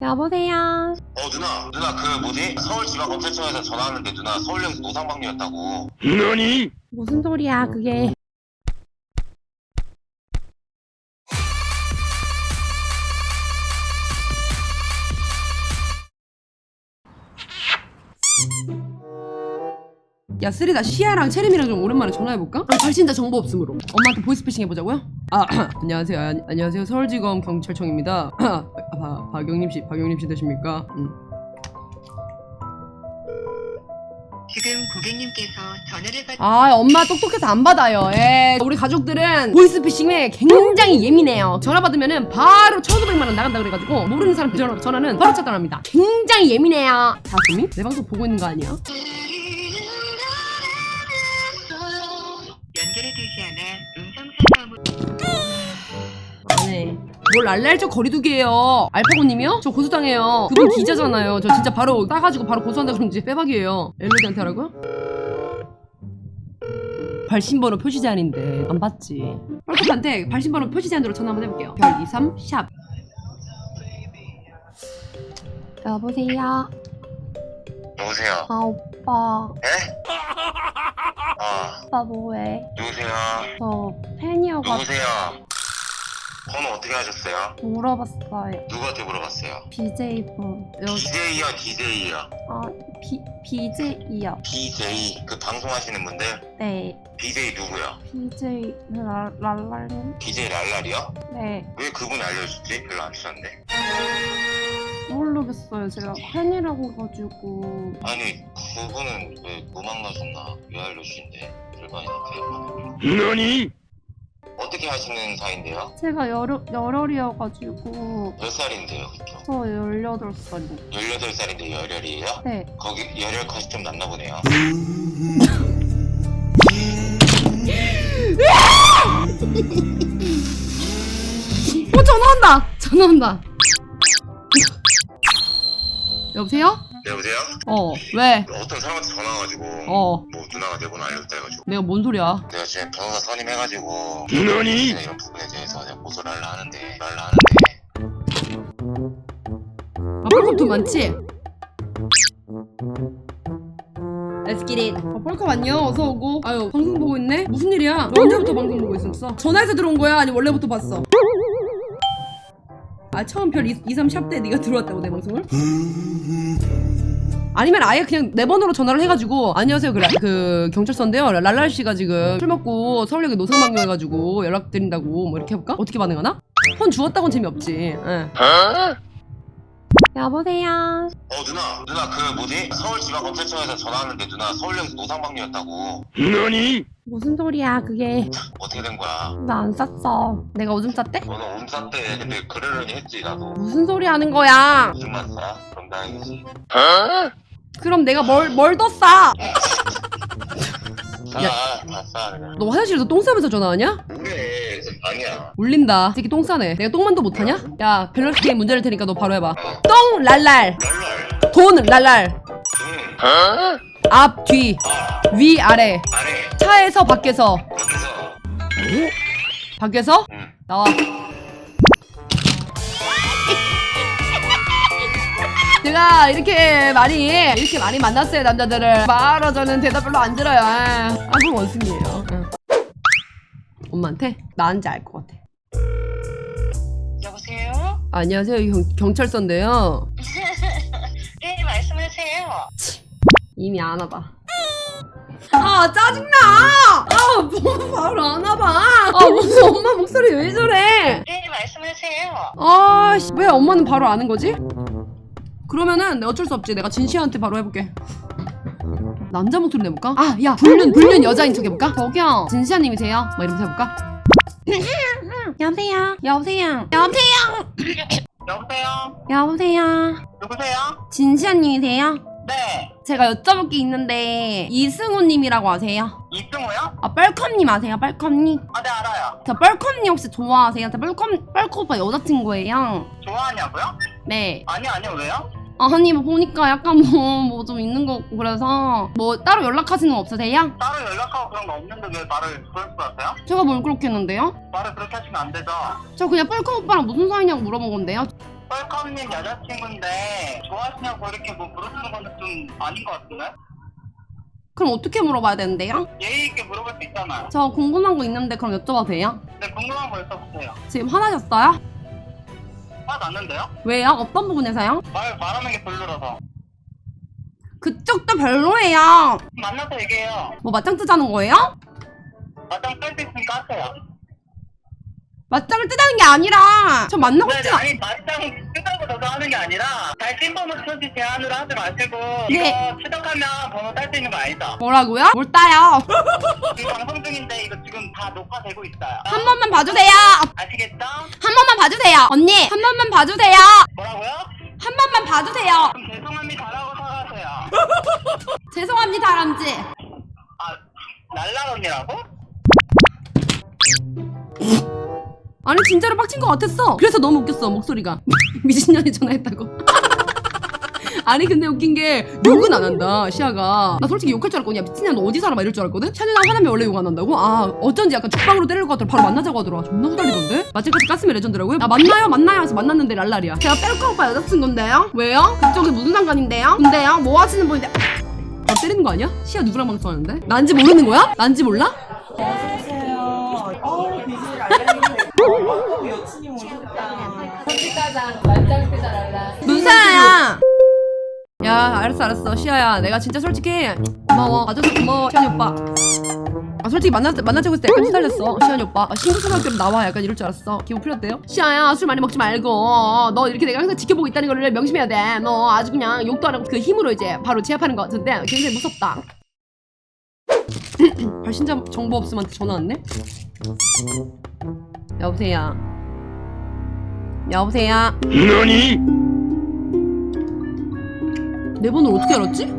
여보세요. 어 누나 누나 그 뭐지 서울지방검찰청에서 전화 왔는데 누나 서울역에서 노상방뇨였다고 무슨 소리야 그게? 야 쓰리다 시아랑 체림이랑 좀 오랜만에 전화해볼까? 아, 발신자 정보 없음으로 엄마한테 보이스피싱 해보자고요? 아 안녕하세요 아, 안녕하세요 서울지검 경찰청입니다 아, 바, 박영림 씨 박영림 씨 되십니까? 음. 지금 고객님께서 전화를 받... 아 엄마 똑똑해서 안 받아요 에 우리 가족들은 보이스피싱에 굉장히 예민해요 전화 받으면은 바로 1500만원 나간다 그래가지고 모르는 사람 전화, 전화는 바로 차단합니다 굉장히 예민해요 다솜이? 내 방송 보고 있는 거 아니야? 뭘 알랄저 거리두기예요. 알파고님이요? 저 고소당해요. 그분 기자잖아요. 저 진짜 바로 따가지고 바로 고소한다 이제 빼박이에요. 엘로디한테 하라고요? 발신번호 표시 제한인데 안 받지. 펄컵한테 발신번호 표시 제한으로 전화 한번 해볼게요. 별 23, 샵. 여보세요. 여보세요? 아 오빠. 에? 아. 오빠 뭐해? 누구세요? 저 팬이어가지고. 누구세요 번호 어떻게 하셨어요 물어봤어요. 누구한테 물어봤어요 BJ 분. 여기 DJ요 DJ요 아 B BJ이요. BJ 그 방송하시는 분들 네. BJ 누구요 BJ 랄 랄랄님. BJ 랄랄이요 네. 왜 그분이 알려줬지 별로 안 주셨는데 모르겠어요. 제가 팬이라고 가지고 아니 그분은 왜 음악 나셨나 왜 알려주신대 불만이 났대요 어떻게 하시는 사이인데요 제가 열혈 열혈이어가지고 몇 살인데요 그쵸 저 18살인데. 18살인데 열혈이에요 네. 거기 열혈 컷이 좀 났나 보네요. 어 전화 온다 전화 온다 여보세요? 네, 여보세요? 어 왜? 어떤 사람한테 전화 와가지고 어 뭐 누나가 내 번호 알려줬다 해가지고 내가 뭔 소리야 내가 지금 변호사 선임해가지고 너니? 이런 부분에 대해서 내가 고소를 하려 하는데 하려 하는데 아 펄컵 돈 많지? Let's get it 어, 펄컵 안녕 어서 오고 아유 방송 보고 있네? 무슨 일이야? 너 언제부터 방송 보고 있었어? 전화해서 들어온 거야? 아니 원래부터 봤어? 아 처음 별 2, 3 샵 때 네가 들어왔다고 내 방송을? 아니면 아예 그냥 내 번호로 전화를 해가지고 안녕하세요 그, 라- 그 경찰서인데요 랄랄 씨가 지금 술 먹고 서울역에 노상방뇨 해가지고 연락드린다고 뭐 이렇게 해볼까? 어떻게 반응하나? 폰 주웠다고는 재미없지 예. 여보세요. 어 누나 누나 그 뭐지? 서울지방검찰청에서 전화 왔는데 누나 서울역에서 노상방뇨였다고 무슨 소리야 그게? 어떻게 된 거야? 나 안 쌌어. 내가 오줌 쌌대? 너는 때 근데 그러려니 했지 나도 무슨 소리 하는 거야? 무슨만 싸? 그럼 다행이지 그럼 내가 뭘, 뭘 더 싸? 싸, 다 싸, 그냥 너 화장실에서 똥 싸면서 전화하냐? 아니야 울린다. 새끼 똥 싸네. 내가 똥만도 못하냐? 야, 밸런스 게임 문제 를 테니까 너 바로 해봐. 똥, 랄랄. 랄랄 돈, 랄랄. 응 앞, 뒤. 위, 아래. 아래 차에서, 밖에서. 밖에서 밖에서? 응 나와. 제가 이렇게 많이 이렇게 많이 만났어요 남자들을 말로 저는 대답 별로 안 들어요 아, 아 그럼 원숭이에요 응. 엄마한테 나은지 알 것 같아. 여보세요? 안녕하세요. 경, 경찰서인데요. 네 말씀하세요. 이미 안 와봐. 아 짜증나! 아 뭐, 바로 안 와봐. 아 무슨 엄마 목소리 왜 저래? 네 말씀하세요. 아씨 왜 엄마는 바로 아는 거지? 그러면은 어쩔 수 없지. 내가 진시한테 바로 해볼게 남자 목소리 내볼까? 아 야 불륜 불륜 여자인 척 해볼까? 저기요 진시아님이세요? 막 이러면서 해볼까? 여보세요. 여보세요. 여보세요. 여보세요? 여보세요. 누구세요? 진시아님이세요? 네 제가 여쭤볼 게 있는데 이승우님이라고 아세요? 이승우요? 아 뻘컵님 아세요? 뻘컵님? 아 네 알아요 저 뻘컵님 혹시 좋아하세요? 저 뻘컵 뻘컵 오빠 여자친구예요. 좋아하냐고요? 네. 아니 아니요 왜요? 아니 뭐 보니까 약간 뭐 뭐 좀 있는 거 같고 그래서 뭐 따로 연락하시는 거 없으세요? 따로 연락하고 그런 거 없는데 왜 말을 그럴 것 같아요? 제가 뭘 그렇게 했는데요? 말을 그렇게 하시면 안 되죠 저 그냥 뻘컵 오빠랑 무슨 사이냐고 물어본 건데요. 뻘컴님 여자친구인데 좋아하시냐고 이렇게 뭐 물어보는 건 좀 아닌 것 같은데? 그럼 어떻게 물어봐야 되는데요? 예의 있게 물어볼 수 있잖아요. 저 궁금한 거 있는데 그럼 여쭤봐도 돼요? 근데 궁금한 거 있어 보세요. 지금 화나셨어요? 화 났는데요? 왜요? 어떤 부분에서요? 말, 말하는 게 별로라서. 그쪽도 별로예요. 만나서 얘기해요. 뭐 맞짱 뜨자는 거예요? 맞짱 뜰수 있으니까 하세요. 맞짱을 뜨자는 게 아니라 저 만나고 네, 싶지 않... 아니 맞짱 저도 하는 게 아니라 달신 번호 표시 제한으로 하지 마시고 네. 이거 추적하면 번호 딸 수 있는 거 아니죠? 뭐라고요? 뭘 따요? 지금 방송 중인데 이거 지금 다 녹화되고 있어요. 한 번만 봐주세요. 아시겠죠? 한 번만 봐주세요. 언니, 한 번만 봐주세요. 뭐라고요? 한 번만 봐주세요. 그럼 죄송합니다라고 사과하세요. 죄송합니다, 람지. 아 날라 언니라고? 아니 진짜로 빡친 것 같았어. 그래서 너무 웃겼어 목소리가. 미친년이 전화했다고. 아니 근데 웃긴 게 욕은 안 한다 시아가 나 솔직히 욕할 줄 알았거든 야 미친년 너 어디 살아 막 이럴 줄 알았거든 샤누랑 화나면 원래 욕 안 한다고? 아 어쩐지 약간 죽방으로 때릴 것 같더라 바로 만나자고 하더라 존나 후달리던데 마침까지 가슴이 레전드라고요? 아 만나요 만나요 해서 만났는데 랄랄이야 제가 뺄거 오빠 여자친구인데요? 왜요? 그쪽이 무슨 상관인데요? 근데요? 뭐 하시는 분인데 나 때리는 거 아니야? 시아 누구랑 방송하는데? 난지 모르는 거야? 난지 몰라? 문사야. 야 알았어 알았어. 시아야 내가 진짜 솔직히 고마워. 아저씨 고마워 시안이 오빠. 아 솔직히 만나 만나자고 했을 때 약간 시달렸어 시안이 오빠. 아, 신고초등학교로 나와. 약간 이럴 줄 알았어. 기분 풀렸대요? 시아야 술 많이 먹지 말고. 너 이렇게 내가 항상 지켜보고 있다는 걸 명심해야 돼너 아주 그냥 욕도 안 하고 그 힘으로 이제 바로 제압하는 것 같은데 굉장히 무섭다. 발신자 정보 없음한테 전화 왔네? 여보세요 여보세요 너니? 내 번호를 어떻게 알았지?